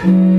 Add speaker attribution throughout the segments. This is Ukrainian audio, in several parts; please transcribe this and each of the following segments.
Speaker 1: thank you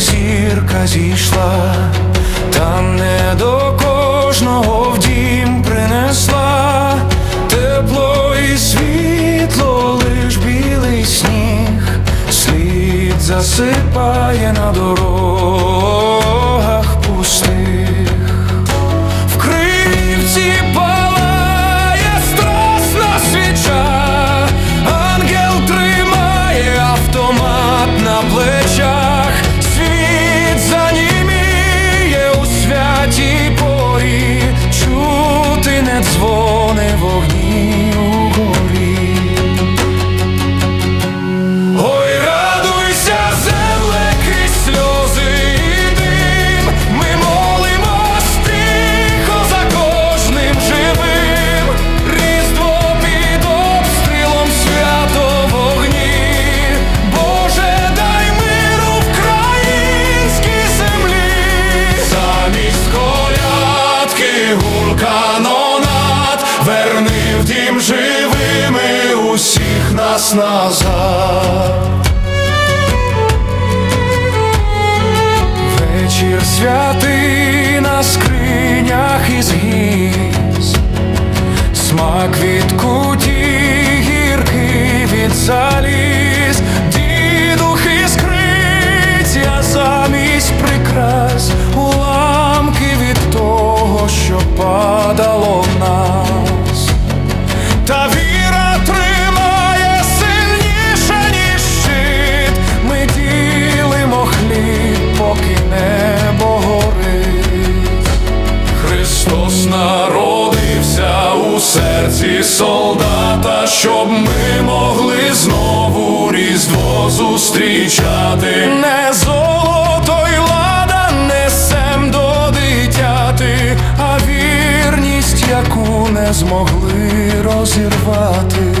Speaker 1: зірка зійшла, там не до кожного в дім принесла тепло і світло, лиш білий сніг, слід засипає на дорогах пустих. В кривці верни живими усіх нас назад. Вечір святий на скринях із гіз, смак від солдата, щоб ми могли знову Різдво зустрічати. Не золото й лада несем до дитяти, а вірність, яку не змогли розірвати.